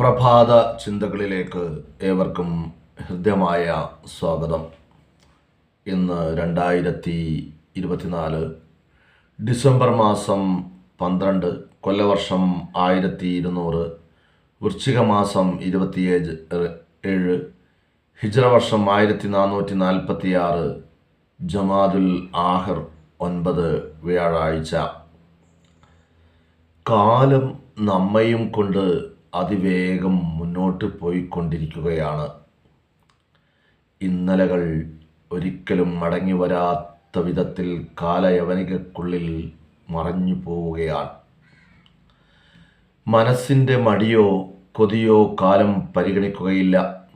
പ്രഭാത ചിന്തകളിലേക്ക് ഏവർക്കും ഹൃദ്യമായ സ്വാഗതം. ഇന്ന് രണ്ടായിരത്തി ഇരുപത്തിനാല് ഡിസംബർ മാസം പന്ത്രണ്ട് കൊല്ലവർഷം ആയിരത്തി ഇരുന്നൂറ് വൃശ്ചിക മാസം ഇരുപത്തിയേഴ് ഏഴ് ഹിജ്ര ആയിരത്തി നാനൂറ്റി നാൽപ്പത്തി ആറ് ജമാദുൽ ആഹിർ ഒൻപത് വ്യാഴാഴ്ച. കാലം നമ്മയും കൊണ്ട് അതിവേഗം മുന്നോട്ട് പോയിക്കൊണ്ടിരിക്കുകയാണ്. ഇന്നലകൾ ഒരിക്കലും മടങ്ങി വരാത്ത വിധത്തിൽ കാലയവനികക്കുള്ളിൽ മറഞ്ഞു പോവുകയാണ്. മനസ്സിന്റെ മടിയോ കൊതിയോ കാലം പരിഗണിക്കുകയില്ല.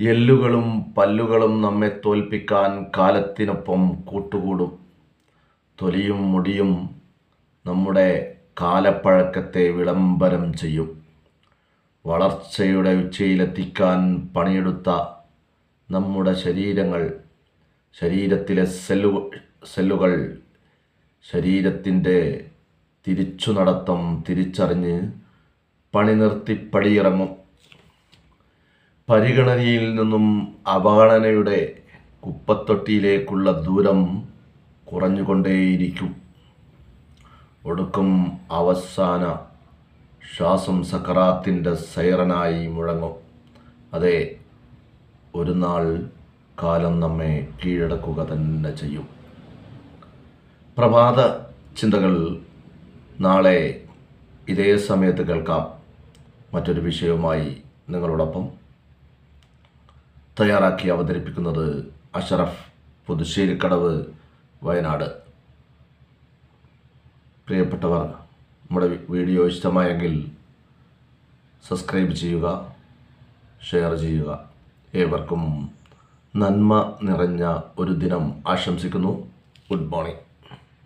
എല്ലുകളും പല്ലുകളും നമ്മെ തോൽപ്പിക്കാൻ കാലത്തിനൊപ്പം കൂട്ടുകൂടും. തൊലിയും മുടിയും നമ്മുടെ കാലപ്പഴക്കത്തെ വിളംബരം ചെയ്യും. വളർച്ചയുടെ ഉച്ചയിലെത്തിക്കാൻ പണിയെടുത്ത നമ്മുടെ ശരീരങ്ങൾ ശരീരത്തിലെ സെല്ലു സെല്ലുകൾ ശരീരത്തിന്റെ തിരിച്ചു നടത്തം തിരിച്ചറിഞ്ഞ് പണി നിർത്തി പടിയിറങ്ങും. പരിഗണനയിൽ നിന്നും അവഗണനയുടെ കുപ്പത്തൊട്ടിയിലേക്കുള്ള ദൂരം കുറഞ്ഞുകൊണ്ടേയിരിക്കും. ഒടുക്കം അവസാന ശ്വാസം സക്കറാത്തിന്റെ സൈറനായി മുഴങ്ങും. അതെ ഒരു നാൾ കാലം നമ്മെ കീഴടക്കുക തന്നെ ചെയ്യും. പ്രഭാത ചിന്തകൾ നാളെ ഇതേ സമയത്ത് കേൾക്കാം. മറ്റൊരു വിഷയവുമായി നിങ്ങളോടൊപ്പം തയ്യാറാക്കി അവതരിപ്പിക്കുന്നത് അഷറഫ് പുതുശ്ശേരിക്കടവ് വയനാട്. പ്രിയപ്പെട്ടവർ നമ്മുടെ വീഡിയോ ഇഷ്ടമായെങ്കിൽ സബ്സ്ക്രൈബ് ചെയ്യുക ഷെയർ ചെയ്യുക. ഏവർക്കും നന്മ നിറഞ്ഞ ഒരു ദിനം ആശംസിക്കുന്നു. Good morning.